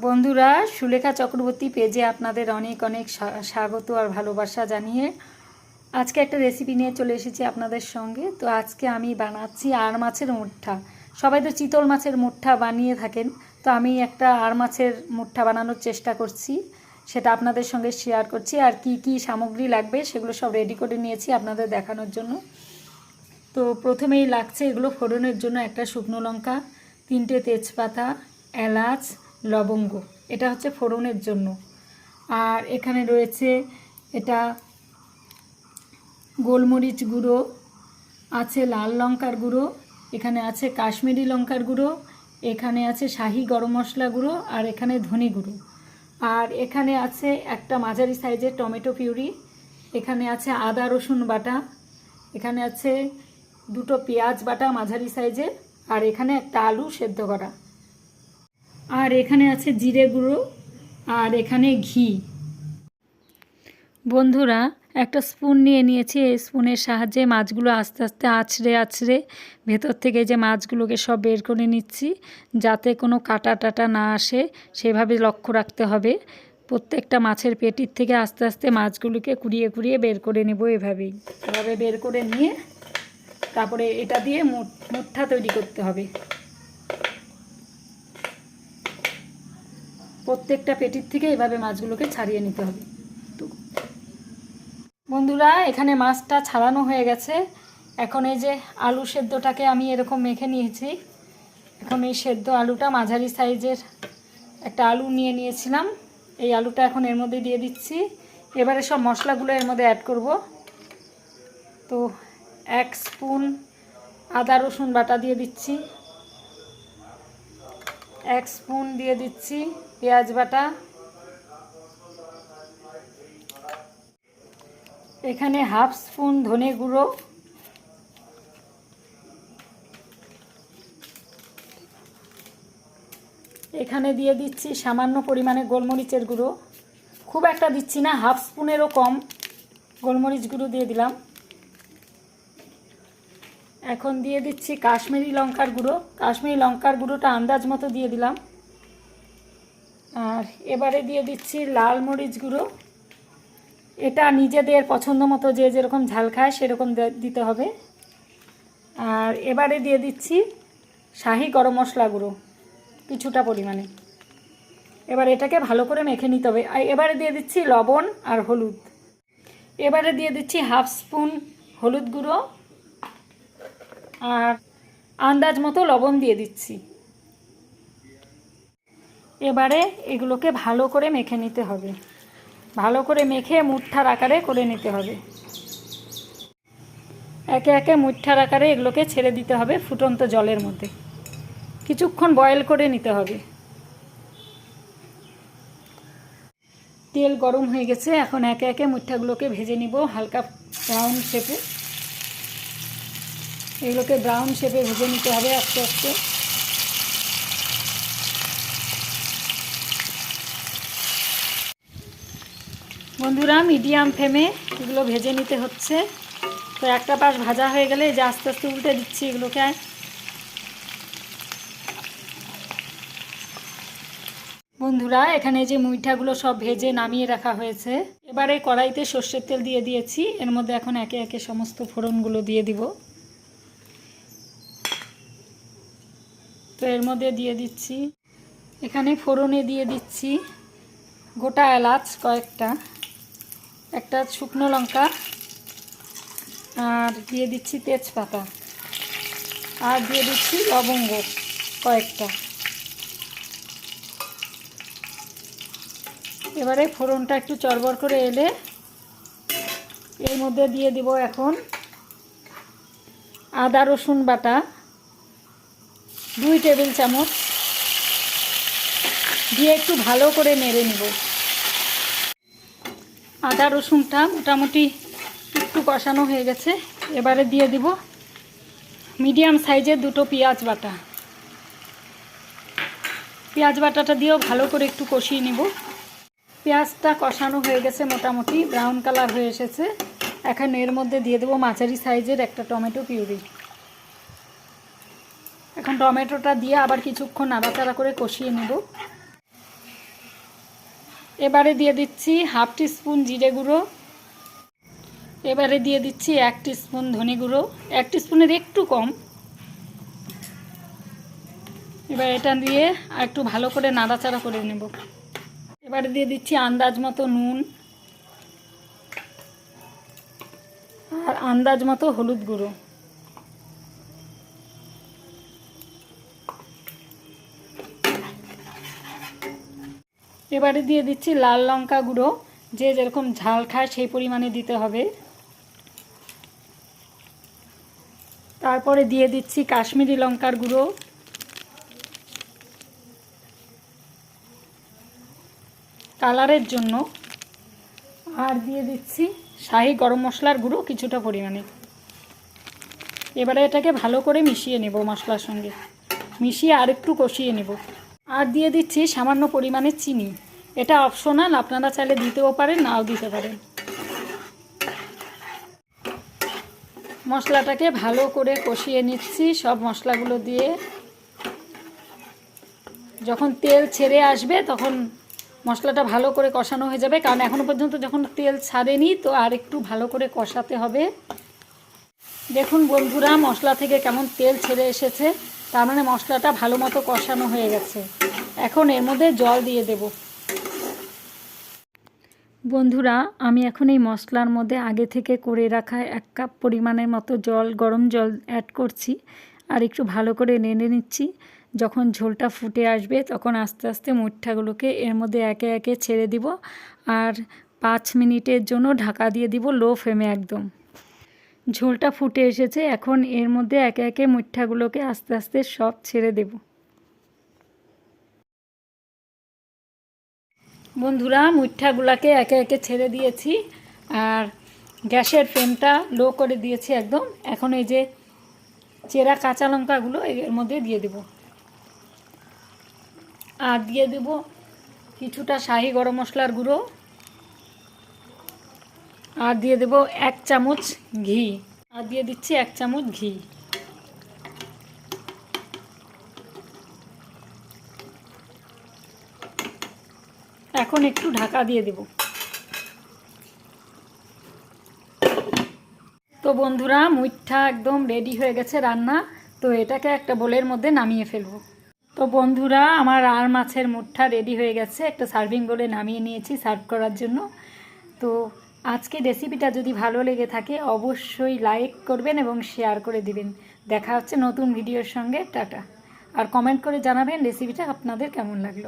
বন্ধুরা, সুলেখা চক্রবর্তী পেজে আপনাদের অনেক অনেক স্বা- স্বাগত আর ভালোবাসা জানিয়ে আজকে একটা রেসিপি নিয়ে চলে এসেছি আপনাদের সঙ্গে। তো আজকে আমি বানাচ্ছি আর মাছের মুঠা। সবাই তো চিতল মাছের মুঠা বানিয়ে থাকেন, তো আমি একটা আর মাছের মুঠা বানানোর চেষ্টা করছি। সেটা আপনাদের সঙ্গে শেয়ার করছি। আর কি কি সামগ্রী লাগবে সেগুলো সব রেডি করে নিয়েছি আপনাদের দেখানোর জন্য। তো প্রথমেই লাগছে এগুলো ফোড়নের জন্য একটা শুকনো লঙ্কা, তিনটে তেজপাতা, এলাচ লবঙ্গ। এটা হচ্ছে ফোড়নের জন্য। আর এখানে রয়েছে এটা গোলমরিচ গুঁড়ো, আছে লাল লঙ্কার গুঁড়ো, এখানে আছে কাশ্মীরি লঙ্কার গুঁড়ো, এখানে আছে শাহি গরম মশলা গুঁড়ো, আর এখানে ধনে গুঁড়ো। আর এখানে আছে একটা মাঝারি সাইজের টমেটো পিউরি, এখানে আছে আদা, রসুন বাটা, এখানে আছে দুটো পেঁয়াজ বাটা মাঝারি সাইজের, আর এখানে একটা আলু সেদ্ধ করা। আর এখানে আছে জিরে গুঁড়ো আর এখানে ঘি। বন্ধুরা, একটা স্পুন নিয়ে নিয়েছি। এই স্পুনের সাহায্যে মাছগুলো আস্তে আস্তে আছড়ে আছড়ে ভেতর থেকে যে মাছগুলোকে সব বের করে নিচ্ছি, যাতে কোনো কাটা টাটা না আসে, সেভাবে লক্ষ্য রাখতে হবে। প্রত্যেকটা মাছের পেটির থেকে আস্তে আস্তে মাছগুলোকে কুড়িয়ে কুড়িয়ে বের করে নেব এভাবেই। এভাবে বের করে নিয়ে তারপরে এটা দিয়ে মুঠ তৈরি করতে হবে। প্রত্যেকটা পেটির থেকে এভাবে মাছগুলোকে ছাড়িয়ে নিতে হবে। বন্ধুরা, এখানে মাছটা ছাড়ানো হয়ে গেছে। এখন এই যে আলু সেদ্ধটাকে আমি এরকম মেখে নিয়েছি। এখন এই সেদ্ধ আলুটা মাঝারি সাইজের একটা আলু নিয়ে নিয়েছিলাম। এই আলুটা এখন এর মধ্যে দিয়ে দিচ্ছি। এবারে সব মশলাগুলো এর মধ্যে অ্যাড করব। তো এক স্পুন আদা রসুন বাটা দিয়ে দিচ্ছি। এক স্পুন দিয়ে দিচ্ছি পেঁয়াজ বাটা। এখানে হাফ স্পুন ধনে গুঁড়ো। এখানে দিয়ে দিচ্ছি সামান্য পরিমাণে গোলমরিচের গুঁড়ো। খুব একটা দিচ্ছি না, হাফ স্পুনেরও কম। গোলমরিচ গুঁড়ো দিয়ে দিলাম। এখন দিয়ে দিচ্ছি কাশ্মীরি লঙ্কার গুঁড়ো। কাশ্মীরি লঙ্কার গুঁড়োটা আন্দাজ মতো দিয়ে দিলাম। আর এবারে দিয়ে দিচ্ছি লাল মরিচ গুঁড়ো। এটা নিজেদের পছন্দ মতো যে যেরকম ঝাল খায় সেরকম দিতে হবে। আর এবারে দিয়ে দিচ্ছি শাহি গরম মশলা গুঁড়ো কিছুটা পরিমাণে। এবার এটাকে ভালো করে মেখে নিতে হবে। আর এবারে দিয়ে দিচ্ছি লবণ আর হলুদ। এবারে দিয়ে দিচ্ছি হাফ স্পুন হলুদ গুঁড়ো। আর আন্দাজ মতো লবণ দিয়ে দিচ্ছি। এবারে এগুলোকে ভালো করে মেখে নিতে হবে। ভালো করে মেখে মুঠার আকারে করে নিতে হবে। একে একে মুঠার আকারে এগুলোকে ছেড়ে দিতে হবে ফুটন্ত জলের মধ্যে। কিছুক্ষণ বয়েল করে নিতে হবে। তেল গরম হয়ে গেছে, এখন একে একে মুঠাগুলোকে ভেজে নিব হালকা ব্রাউন শেপে। এগুলোকে ব্রাউন শেপে ভেজে নিতে হবে আস্তে আস্তে। বন্ধুরা মিডিয়াম ফ্লেমে এগুলো ভেজে নিতে হচ্ছে। তো একটা পাশ ভাজা হয়ে গেলে যে আস্তে আস্তে উল্টে দিচ্ছি এগুলোকে। বন্ধুরা, এখানে যে মুইঠাগুলো সব ভেজে নামিয়ে রাখা হয়েছে, এবারে কড়াইতে সর্ষের তেল দিয়ে দিয়েছি। এর মধ্যে এখন একে একে সমস্ত ফোড়নগুলো দিয়ে দিব। তো এর মধ্যে দিয়ে দিচ্ছি। এখানে ফোড়নে দিয়ে দিচ্ছি গোটা এলাচ কয়েকটা, একটা শুকনো লঙ্কা, আর দিয়ে দিচ্ছি তেজপাতা, আর দিয়ে দিচ্ছি লবঙ্গ কয়েকটা। এবারে ফোড়নটা একটু চড়বড় করে এলে এর মধ্যে দিয়ে দিব এখন আদা রসুন বাটা। দুই টেবিল চামচ। দিয়ে একটু ভালো করে নেড়ে নিব। আদা রসুনটা মোটামুটি একটু কষানো হয়ে গেছে। এবারে দিয়ে দিব মিডিয়াম সাইজের দুটো পেঁয়াজ বাটা। পেঁয়াজ বাটাটা দিয়েও ভালো করে একটু কষিয়ে নিব। পেঁয়াজটা কষানো হয়ে গেছে মোটামুটি। ব্রাউন কালার হয়ে এসেছে। এখন এর মধ্যে দিয়ে দেবো মাঝারি সাইজের একটা টমেটো পিউরি। এখন টমেটোটা দিয়ে আবার কিছুক্ষণ নাড়াচাড়া করে কষিয়ে নেব। এবারে দিয়ে দিচ্ছি হাফ স্পুন জিরে গুঁড়ো। এবারে দিয়ে দিচ্ছি এক স্পুন ধনে গুঁড়ো। এক স্পুনের একটু কম। এবার এটা দিয়ে একটু ভালো করে নাড়াচাড়া করে নেব। এবারে দিয়ে দিচ্ছি আন্দাজ মতো নুন। আর আন্দাজ মতো হলুদ গুঁড়ো। এবারে দিয়ে দিচ্ছি লাল লঙ্কা গুঁড়ো। যে যেরকম ঝাল খায় সেই পরিমাণে দিতে হবে। তারপরে দিয়ে দিচ্ছি কাশ্মীরি লঙ্কার গুঁড়ো। কালারের জন্য। আর দিয়ে দিচ্ছি শাহি গরম মশলার গুঁড়ো কিছুটা পরিমাণে। এবারে এটাকে ভালো করে মিশিয়ে নেব মশলার সঙ্গে। মিশিয়ে আর একটু কষিয়ে নেব। আর দিয়ে দিচ্ছি সামান্য পরিমাণে চিনি। এটা অপশনাল আপনারা চাইলে দিতেও পারেন, নাও দিতে পারেন। মশলাটাকে ভালো করে কষিয়ে নিচ্ছি, সব মশলাগুলো দিয়ে। যখন তেল ছেড়ে আসবে, তখন মশলাটা ভালো করে কষানো হয়ে যাবে, কারণ এখনও পর্যন্ত যখন তেল ছাড়েনি, তো আর একটু ভালো করে কষাতে হবে। দেখুন বন্ধুরা, মশলা থেকে কেমন তেল ছেড়ে এসেছে, তার মানে মশলাটা ভালো মতো কষানো হয়ে গেছে। এখন এর মধ্যে জল দিয়ে দেব। বন্ধুরা, আমি এখন এই মশলার মধ্যে আগে থেকে করে রাখা এক কাপ পরিমাণের মতো জল, গরম জল অ্যাড করছি আর একটু ভালো করে নেড়ে নিচ্ছি। যখন ঝোলটা ফুটে আসবে, তখন আস্তে আস্তে মুঠাগুলোকে এর মধ্যে একে একে ছেড়ে দিব আর পাঁচ মিনিটের জন্য ঢাকা দিয়ে দিব লো ফ্লেমে একদম। ঝোলটা ফুটে এসেছে, এখন এর মধ্যে একে একে মুঠাগুলোকে আস্তে আস্তে সব ছেড়ে দেব। বন্ধুরা মুঠাগুলাকে একে একে ছেড়ে দিয়েছি আর গ্যাসের ফ্লেমটা লো করে দিয়েছি একদম। এখন এই যে চেরা কাঁচা লঙ্কাগুলো এর মধ্যে দিয়ে দেব। আর দিয়ে দেব কিছুটা শাহি গরম মশলার গুঁড়ো। আর দিয়ে দেব এক চামচ ঘি। আর দিয়ে দিচ্ছি এক চামচ ঘি। এখন একটু ঢাকা দিয়ে দেব। তো বন্ধুরা, মুইঠা একদম রেডি হয়ে গেছে রান্না। তো এটাকে একটা বোলের মধ্যে নামিয়ে ফেলব। তো বন্ধুরা, আমার আর মাছের মুঠা রেডি হয়ে গেছে। একটা সার্ভিং বোলে নামিয়ে নিয়েছি সার্ভ করার জন্য। তো আজকে রেসিপিটা যদি ভালো লেগে থাকে, অবশ্যই লাইক করবেন এবং শেয়ার করে দিবেন। দেখা হচ্ছে নতুন ভিডিওর সঙ্গে। টাটা। আর কমেন্ট করে জানাবেন রেসিপিটা আপনাদের কেমন লাগল।